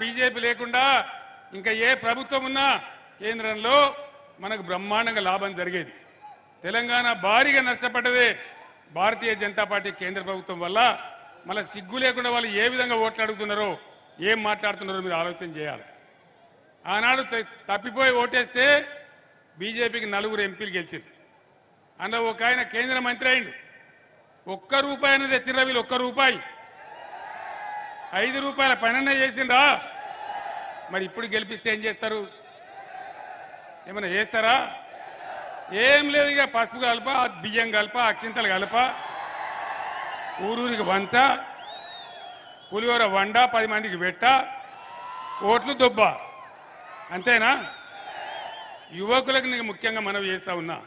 BJP లేకుండా ఇంకా ఏ ప్రభుత్వం ఉన్నా కేంద్రంలో మనకు బ్రహ్మాండంగా లాభం జరిగేది. తెలంగాణ భారీగా నష్టపడ్డదే భారతీయ జనతా పార్టీ కేంద్ర ప్రభుత్వం వల్ల. మళ్ళీ సిగ్గు లేకుండా వాళ్ళు ఏ విధంగా ఓట్లు అడుగుతున్నారో ఏం మాట్లాడుతున్నారో మీరు ఆలోచన చేయాలి. ఆనాడు త- తప్పిపోయి ఓటేస్తే బీజేపీకి నలుగురు ఎంపీలు గెలిచింది. అందులో ఒక ఆయన కేంద్ర మంత్రి అయిండు. ఒక్క రూపాయి అనేది తెచ్చిర్రా వీళ్ళు ఒక్క రూపాయి. ఐదు రూపాయల పనన్న చేసిండ్రా. మరి ఇప్పుడు గెలిపిస్తే ఏం చేస్తారు? ఏమైనా చేస్తారా? ఏం లేదు ఇక పసుపు కలప బియ్యం కలప అక్షింతలు కలప ఊరూరికి వంచ పులిహోర వండ పది మందికి పెట్ట ఓట్లు దొబ్బ. అంతేనా? యువకులకు నేను ముఖ్యంగా మనవి చేస్తా ఉన్నా.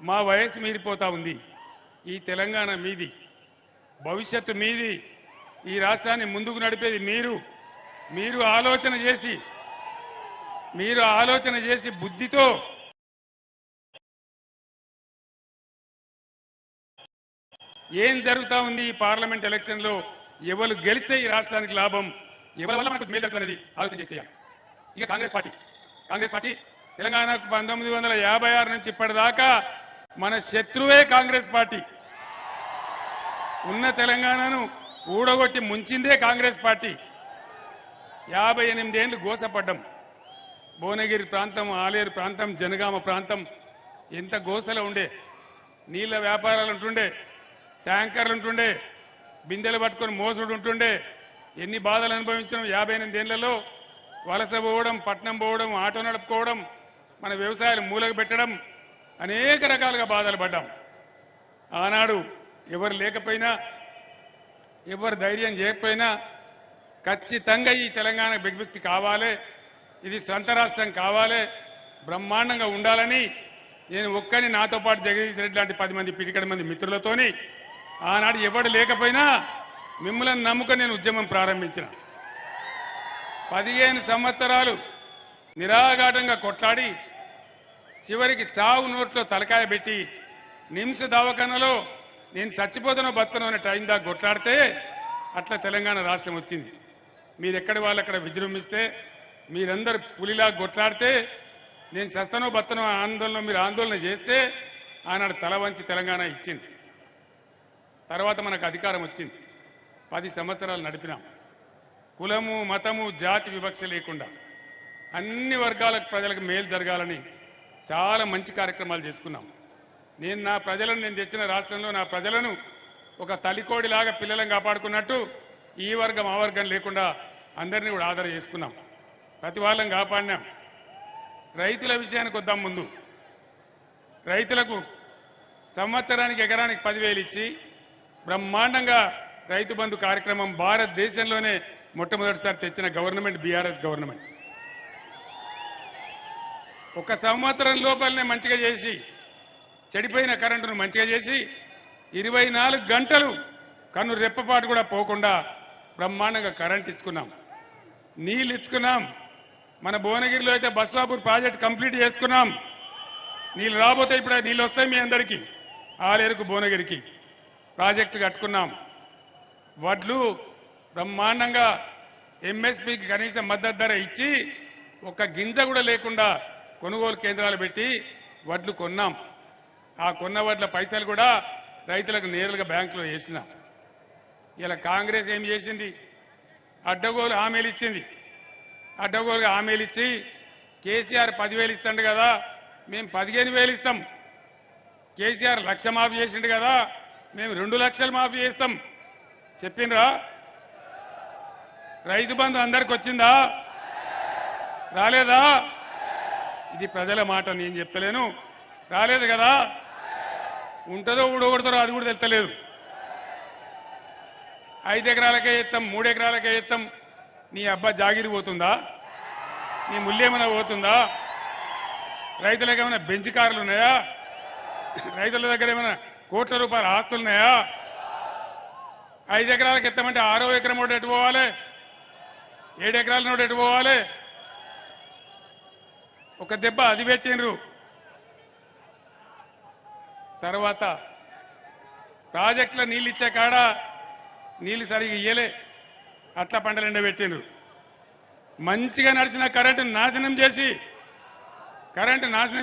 మా వయసు మీరిపోతా ఉంది. ఈ తెలంగాణ మీది. భవిష్యత్తు మీది. ఈ రాష్ట్రాన్ని ముందుకు నడిపేది మీరు. మీరు ఆలోచన చేసి మీరు ఆలోచన చేసి బుద్ధితో ఏం జరుగుతా ఉంది ఈ పార్లమెంట్ ఎలక్షన్లో ఎవరు గెలిస్తే ఈ రాష్ట్రానికి లాభం? ఎవరి వల్ల మనకు మేలు అనేది ఆలోచన చేసేయాలి ఇక కాంగ్రెస్ పార్టీ. కాంగ్రెస్ పార్టీ తెలంగాణకు పంతొమ్మిది వందల యాభై ఆరు నుంచి ఇప్పటిదాకా మన శత్రువే కాంగ్రెస్ పార్టీ. ఉన్న తెలంగాణను ఊడగొట్టి ముంచిందే కాంగ్రెస్ పార్టీ. యాభై ఎనిమిదేళ్ళు గోసపడ్డం. భువనగిరి ప్రాంతం ఆలేరు ప్రాంతం జనగామ ప్రాంతం ఎంత గోసలో ఉండే. నీళ్ళ వ్యాపారాలు ఉంటుండే ట్యాంకర్లు ఉంటుండే బిందెలు పట్టుకొని మోసుడు ఉంటుండే. ఎన్ని బాధలు అనుభవించడం యాభై ఎనిమిదేళ్ళలో వలస పోవడం పట్నం పోవడం ఆటో నడుపుకోవడం మన వ్యవసాయాలు మూలకు పెట్టడం అనేక రకాలుగా బాధలు పడ్డాం. ఆనాడు ఎవరు లేకపోయినా ఎవరు ధైర్యం చేయకపోయినా ఖచ్చితంగా ఈ తెలంగాణ విజ్ఞప్తి కావాలి. ఇది సొంత రాష్ట్రం కావాలి. బ్రహ్మాండంగా ఉండాలని నేను ఒక్కని నాతో పాటు జగదీష్ రెడ్డి లాంటి పది మంది పిటికడి మంది మిత్రులతోని ఆనాడు ఎవడు లేకపోయినా మిమ్మల్ని నమ్ముకొని నేను ఉద్యమం ప్రారంభించిన. పదిహేను సంవత్సరాలు నిరాఘాటంగా కొట్లాడి చివరికి చావు నోట్లో తలకాయ పెట్టి నిమ్స్ దవాఖానలో నేను చచ్చిపోతానో బతనో అనే టైం దాకా కొట్లాడితే అట్లా తెలంగాణ రాష్ట్రం వచ్చింది. మీరెక్కడి వాళ్ళు అక్కడ విజృంభిస్తే మీరందరూ పులిలా కొట్లాడితే నేను చస్తనో బత్తనో ఆందోళన మీరు ఆందోళన చేస్తే ఆనాడు తల వంచి తెలంగాణ ఇచ్చింది. తర్వాత మనకు అధికారం వచ్చింది. పది సంవత్సరాలు నడిపినాం. కులము మతము జాతి వివక్ష లేకుండా అన్ని వర్గాల ప్రజలకు మేలు జరగాలని చాలా మంచి కార్యక్రమాలు చేసుకున్నాం. నేను నా ప్రజలను నేను తెచ్చిన రాష్ట్రంలో నా ప్రజలను ఒక తలికోడిలాగా పిల్లలను కాపాడుకున్నట్టు ఈ వర్గం ఆ వర్గం లేకుండా అందరినీ కూడా ఆదర చేసుకున్నాం. ప్రతి వాళ్ళం కాపాడినాం. రైతుల విషయానికి వద్దాం ముందు. రైతులకు సంవత్సరానికి ఎకరానికి పదివేలు ఇచ్చి బ్రహ్మాండంగా రైతు బంధు కార్యక్రమం భారతదేశంలోనే మొట్టమొదటిసారి తెచ్చిన గవర్నమెంట్ బీఆర్ఎస్ గవర్నమెంట్. ఒక సంవత్సరం లోపలనే మంచిగా చేసి చెడిపోయిన కరెంటును మంచిగా చేసి ఇరవై నాలుగు గంటలు కన్ను రెప్పపాటు కూడా పోకుండా బ్రహ్మాండంగా కరెంట్ ఇచ్చుకున్నాం. నీళ్ళు ఇచ్చుకున్నాం. మన భువనగిరిలో అయితే బస్వాపూర్ ప్రాజెక్ట్ కంప్లీట్ చేసుకున్నాం. నీళ్ళు రాబోతే ఇప్పుడు నీళ్ళు వస్తాయి మీ అందరికీ. ఆలేరుకు భువనగిరికి ప్రాజెక్టు కట్టుకున్నాం. వడ్లు బ్రహ్మాండంగా ఎంఎస్పికి కనీస మద్దతు ధర ఇచ్చి ఒక గింజ కూడా లేకుండా కొనుగోలు కేంద్రాలు పెట్టి వడ్లు కొన్నాం. ఆ కొన్న వడ్ల పైసలు కూడా రైతులకు నేరుగా బ్యాంకులో వేసినాం. ఇలా కాంగ్రెస్ ఏం చేసింది? అడ్డగోలు హామీలు ఇచ్చింది. అడ్డగోలుగా హామీలు ఇచ్చి కేసీఆర్ పదివేలు ఇస్తాడు కదా మేము పదిహేను వేలు ఇస్తాం. కేసీఆర్ లక్ష మాఫీ చేసిండు కదా మేము రెండు లక్షలు మాఫీ చేస్తాం. చెప్పిండ్రా? రైతు బంధు అందరికి వచ్చిందా? రాలేదా? ఇది ప్రజల మాట నేను చెప్తలేను. రాలేదు కదా? ఉంటుందో ఊడగొడతారో అది కూడా తెలుస్తలేదు. ఐదు ఎకరాలకే ఎత్తాం మూడు ఎకరాలకే ఎత్తాం. నీ అబ్బా జాగిరి పోతుందా? నీ ముల్లేమైనా పోతుందా? రైతులకు ఏమైనా బెంచ్ కార్లు ఉన్నాయా? రైతుల దగ్గర ఏమైనా కోట్ల రూపాయల ఆస్తులు ఉన్నాయా? ఐదు ఎకరాలకు ఎత్తామంటే ఆరో ఎకరం ఒకటి ఎటు పోవాలి? ఏడు ఎకరాల నోటి ఎటు పోవాలి? ఒక దెబ్బ అది పెట్టిండ్రు. తర్వాత ప్రాజెక్టుల నీళ్ళు ఇచ్చే కాడ నీళ్ళు సరిగా ఇయ్యలే. అట్లా పంటలు ఎండబెట్టిండు మంచిగా నడిచిన కరెంటు నాశనం చేసి కరెంటు నాశనం